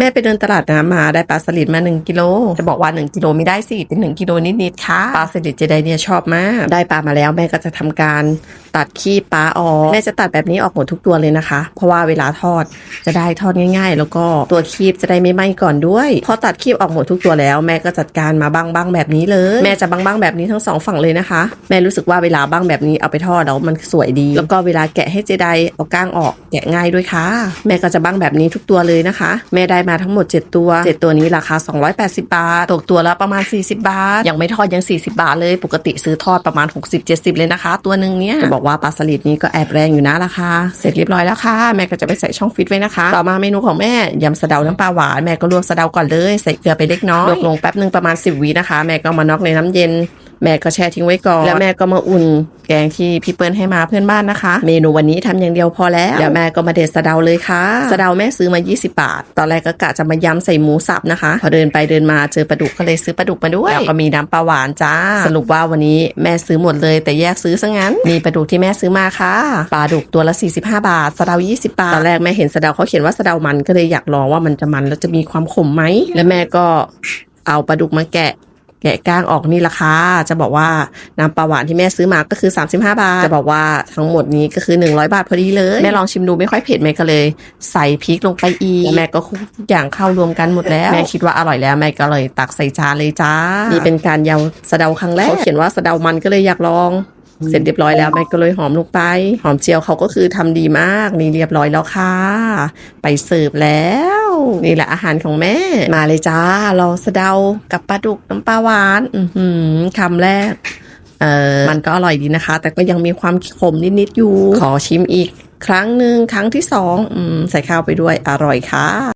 แม่ไปเดินตลาดน้ำมาได้ปลาสลิดมา 1กิโลจะบอกว่า 1กิโลไม่ได้สิเป็น1กิโลนิดๆค่ะปลาสลิดเจไดเนี่ยชอบมากได้ปลามาแล้วแม่ก็จะทำการตัดขี้ปลาออกแม่จะตัดแบบนี้ออกหมดทุกตัวเลยนะคะ เพราะว่าเวลาทอดจะได้ทอดง่าย ๆ แล้วก็ตัวคีบจะได้ไม่ไหม้ก่อนด้วยพอตัดคีบออกหมดทุกตัวแล้ว แม่ก็จัดการมาบ้างๆแบบนี้เลย แม่จะบ้างๆแบบนี้ทั้งสองฝั่งเลยนะคะ แม่รู้สึกว่าเวลาบ้างแบบนี้เอาไปทอดแล้วมันสวยดี แล้วก็เวลาแกะให้เจไดเอาก้างออกแกะง่ายด้วยค่ะ แม่ก็จะบ้างแบบนี้ทุกตัวเลยนะคะ แม่ได้มาทั้งหมด 7 ตัว 7 ตัวนี้ราคา 280 บาท ตกตัวละประมาณ 40 บาท ยังไม่ทอดยัง 40 บาทเลย ปกติซื้อทอดประมาณ 60-70 เลยนะคะ ตัวหนึ่งเนี้ยจะบอกว่าปลาสลิดนี้ก็แอบแรงอยู่นะราคา เสร็จเรียบร้อยแล้วค่ะ แม่ก็จะไปใส่ช่องฟิตไว้นะคะ ต่อมาเมนูของแม่ยำสะเดาน้ำปลาหวาน แม่ก็ลวกสะเดาก่อนเลย ใส่เกลือไปเล็กน้อยลวกลงแป๊บหนึ่งประมาณ 10วินะคะ แม่ก็มาน็อกในน้ำเย็น แม่ก็แช่ทิ้งไว้ก่อน แล้วแม่ก็มาอุ่น แกงที่พี่เปิ้ลให้มาเพื่อนบ้านนะคะ เมนูวันนี้ทำอย่างเดียวพอแล้วเดี๋ยวแม่ก็มาเด็ดสะเดาเลยค่ะสะเดาแม่ซื้อมา 20 บาท ตอนแรกก็กะจะมายำใส่หมูสับนะคะ พอเดินไปเดินมาเจอปลาดุกก็เลยซื้อปลาดุกมาด้วยแล้วก็มีน้ำปลาหวานจ้า สรุปว่าวันนี้แม่ซื้อหมดเลย แต่แยกซื้อซะงั้นมีปลาดุกที่แม่ซื้อมาค่ะปลาดุกตัวละ 45 บาทสะเดา20 บาทตอนแรกแม่เห็นสะเดาเขาเขียนว่าสะเดามันก็เลยอยากลองว่ามันจะมันแล้วจะมีความขมไหมและแม่ก็เอาปลาดุกมาแกะ แกะก้างออกนี่ราคาจะบอกว่าน้ำปลาหวานที่แม่ซื้อมาก็คือ 35 บาท จะบอกว่าทั้งหมดนี้ก็คือ 100 บาทพอดีเลย แม่ลองชิมดูไม่ค่อยเผ็ดแม่ก็เลย ใส่พริกลงไปอีกแล้วแม่ก็คลุกทุกอย่างเข้ารวมกันหมดแล้ว แม่คิดว่าอร่อยแล้วแม่ก็เลยตักใส่จานเลยจ้า นี่เป็นการยำสะเดาครั้งแรกเขาเขียนว่าสะเดามันก็เลยอยากลองเสร็จเรียบร้อยแล้วแม่ก็เลยหอมลงไป หอมเจียวเขาก็คือทำดีมากนี่เรียบร้อยแล้วค่ะ ไปเสิร์ฟแล้ว นี่แหละอาหารของแม่ มาเลยจ้ารอสะเดากับปลาดุกน้ำปลาหวาน อืคำแรก เออมันก็อร่อยดีนะคะ แต่ก็ยังมีความขมนิดๆอยู่ ขอชิมอีก ครั้งหนึ่งครั้งที่สองอใส่ข้าวไปด้วยอร่อยค่ะ